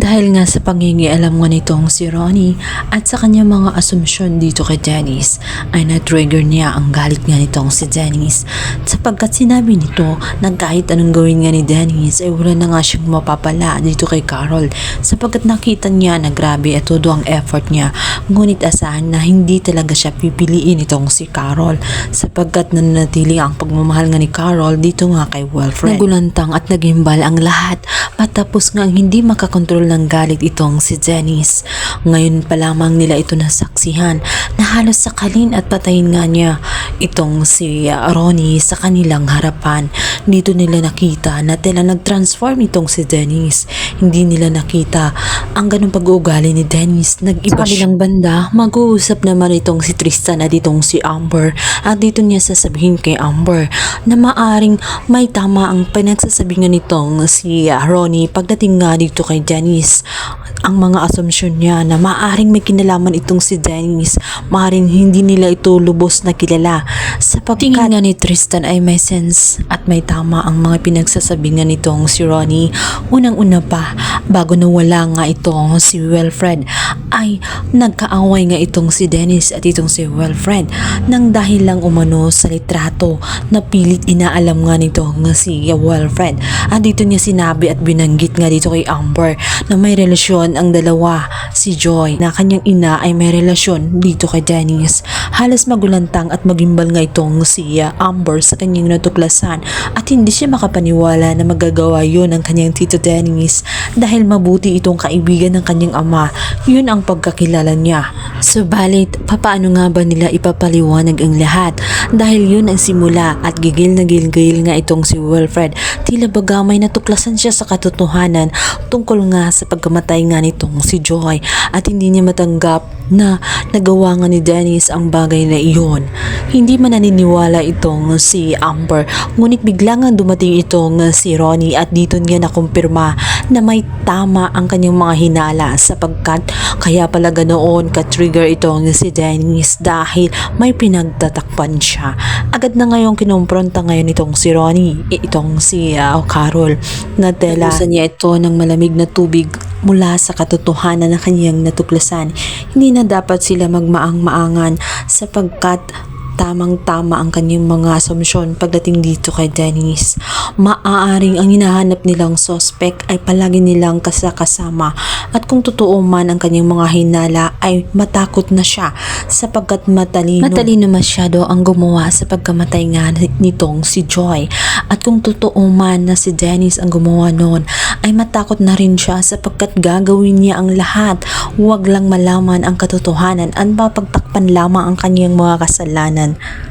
Dahil nga sa pangingialam nga nitong si Ronnie at sa kanyang mga assumption dito kay Dennis ay na-trigger niya ang galit nga nitong si Dennis. Sapagkat sinabi nito na kahit anong gawin nga ni Dennis ay wala na nga siyang mapapala dito kay Carol. Sapagkat nakita niya na grabe at todo ang effort niya. Ngunit asahan na hindi talaga siya pipiliin itong si Carol. Sapagkat nananatili ang pagmamahal nga ni Carol dito nga kay Wilfred. Nagulantang at nagimbal ang lahat. Matapos nga hindi makakontrol ng galit itong si Dennis. Ngayon pa lamang nila ito nasaksihan na halos sakalin at patayin nga niya itong si uh, Ronnie sa kanilang harapan. Dito nila nakita na tila nag-transform itong si Dennis. Hindi nila nakita ang ganong pag-uugali ni Dennis. Nag-iba kabilang banda, mag-uusap naman itong si Tristan at itong si Amber at dito niya sasabihin kay Amber na maaring may tama ang pinagsasabi nga nitong si uh, Ronnie pagdating nga dito kay Dennis. Ang mga assumption niya na maaring may kinalaman itong si Dennis, maaring hindi nila ito lubos na kilala. Sa pagtingin nga ni Tristan ay may sense at may tama ang mga pinagsasabi nga nitong si Ronnie. Unang-una pa, bago nawala nga itong si Wilfred, ay nagkaaway nga itong si Dennis at itong si Wilfred nang dahil lang umano sa litrato na pilit inaalam nga nito nga si Wilfred. At dito niya sinabi at binanggit nga dito kay Amber na may relasyon ang dalawa, si Joy, na kanyang ina ay may relasyon dito kay Dennis. Halos magulantang at magimbal nga itong si Amber sa kanyang natuklasan at hindi siya makapaniwala na magagawa yon ng kanyang tito Dennis dahil mabuti itong kaibigan ng kanyang ama. Yun ang pagkakilala niya. Subalit, papaano nga ba nila ipapaliwanag ang lahat? Dahil yun ang simula at gigil na gilgil nga itong si Wilfred. Tila baga natuklasan siya sa katotohanan tungkol nga sa pagkamatay nga nitong si Joy at hindi niya matanggap na nagawa nga ni Dennis ang bagay na iyon. Hindi man naniniwala itong si Amber ngunit bigla nga dumating itong si Ronnie at dito niya nakumpirma na may tama ang kanyang mga hinala sapagkat kaya pala ganoon ka-trigger itong si Dennis dahil may pinagtatakpan siya. Agad na ngayong kinumpronta ngayon itong si Ronnie, itong si uh, Carol na tela. Nagusan niya ito ng malamig na tubig mula sa katotohanan na kanyang natuklasan. Hindi na dapat sila magmaang-maangan sapagkat tamang-tama ang kanyang mga assumption pagdating dito kay Dennis. Maaaring ang hinahanap nilang suspect ay palagi nilang kasakasama at kung totoo man ang kanyang mga hinala ay matakot na siya sapagkat matalino. Matalino masyado ang gumawa sa pagkamatay nga nitong si Joy. At kung totoo man na si Dennis ang gumawa noon ay matakot na rin siya sapagkat gagawin niya ang lahat. Huwag lang malaman ang katotohanan at mapagtakpan lamang ang kanyang mga kasalanan. naman